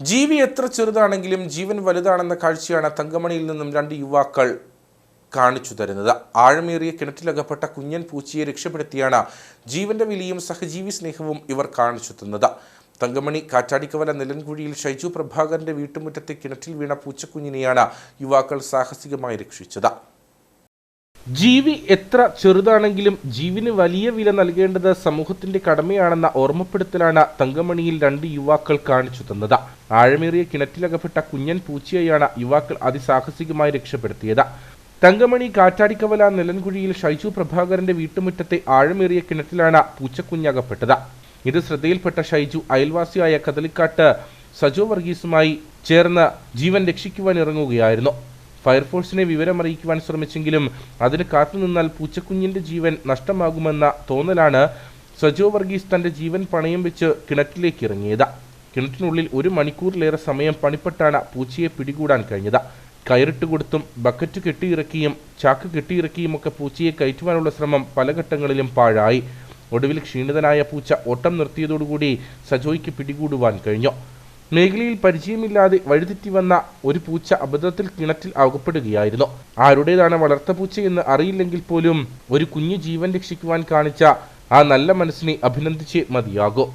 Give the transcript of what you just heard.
ജീവി എത്ര ചെറുതാണെങ്കിലും ജീവൻ വലുതാണെന്ന കാഴ്ചയാണ് തങ്കമണിയിൽ നിന്നും രണ്ട് യുവാക്കൾ കാണിച്ചു തരുന്നത്. ആഴമേറിയ കിണറ്റിലകപ്പെട്ട കുഞ്ഞൻ പൂച്ചയെ രക്ഷപ്പെടുത്തിയാണ് ജീവന്റെ വിലയും സഹജീവി സ്നേഹവും ഇവർ കാണിച്ചു തന്നത്. തങ്കമണി കാറ്റാടിക്കവല നിലൻകുഴിയിൽ ഷൈജു പ്രഭാകരന്റെ വീട്ടുമുറ്റത്തെ കിണറ്റിൽ വീണ പൂച്ചക്കുഞ്ഞിനെയാണ് യുവാക്കൾ സാഹസികമായി രക്ഷിച്ചത്. ജീവി എത്ര ചെറുതാണെങ്കിലും ജീവിന് വലിയ വില നൽകേണ്ടത് സമൂഹത്തിന്റെ കടമയാണെന്ന ഓർമ്മപ്പെടുത്തലാണ് തങ്കമണിയിൽ രണ്ട് യുവാക്കൾ കാണിച്ചു തന്നത്. ആഴമേറിയ കിണറ്റിലകപ്പെട്ട കുഞ്ഞൻ പൂച്ചയെയാണ് യുവാക്കൾ അതിസാഹസികമായി രക്ഷപ്പെടുത്തിയത്. തങ്കമണി കാറ്റാടിക്കവല നിലൻകുഴിയിൽ ഷൈജു പ്രഭാകരന്റെ വീട്ടുമുറ്റത്തെ ആഴമേറിയ കിണറ്റിലാണ് പൂച്ചക്കുഞ്ഞകപ്പെട്ടത്. ഇത് ശ്രദ്ധയിൽപ്പെട്ട ഷൈജു അയൽവാസിയായ കദലിക്കാട്ട് സജോ വർഗീസുമായി ചേർന്ന് ജീവൻ രക്ഷിക്കുവാൻ ഇറങ്ങുകയായിരുന്നു. ഫയർഫോഴ്സിനെ വിവരമറിയിക്കുവാൻ ശ്രമിച്ചെങ്കിലും അതിന് കാത്തുനിന്നാൽ പൂച്ചക്കുഞ്ഞിന്റെ ജീവൻ നഷ്ടമാകുമെന്ന തോന്നലാണ് സജോ വർഗീസ് തന്റെ ജീവൻ പണയം വെച്ച് കിണറ്റിലേക്ക് ഇറങ്ങിയത്. കിണറ്റിനുള്ളിൽ ഒരു മണിക്കൂറിലേറെ സമയം പണിപ്പെട്ടാണ് പൂച്ചയെ പിടികൂടാൻ കഴിഞ്ഞത്. കയറിട്ട് കൊടുത്തും ബക്കറ്റ് കെട്ടിയിറക്കിയും ചാക്ക് കെട്ടിയിറക്കിയും ഒക്കെ പൂച്ചയെ കയറ്റുവാനുള്ള ശ്രമം പല ഘട്ടങ്ങളിലും പാഴായി. ഒടുവിൽ ക്ഷീണിതനായ പൂച്ച ഓട്ടം നിർത്തിയതോടുകൂടി സജോയ്ക്ക് പിടികൂടുവാൻ കഴിഞ്ഞു. മേഖലയിൽ പരിചയമില്ലാതെ വഴിതെറ്റി വന്ന ഒരു പൂച്ച അബദ്ധത്തിൽ കിണറ്റിൽ അകപ്പെടുകയായിരുന്നു. ആരുടേതാണ് വളർത്ത പൂച്ചയെന്ന് അറിയില്ലെങ്കിൽ പോലും ഒരു കുഞ്ഞു ജീവൻ രക്ഷിക്കുവാൻ കാണിച്ച ആ നല്ല മനസ്സിനെ അഭിനന്ദിച്ച് മതിയാകൂ.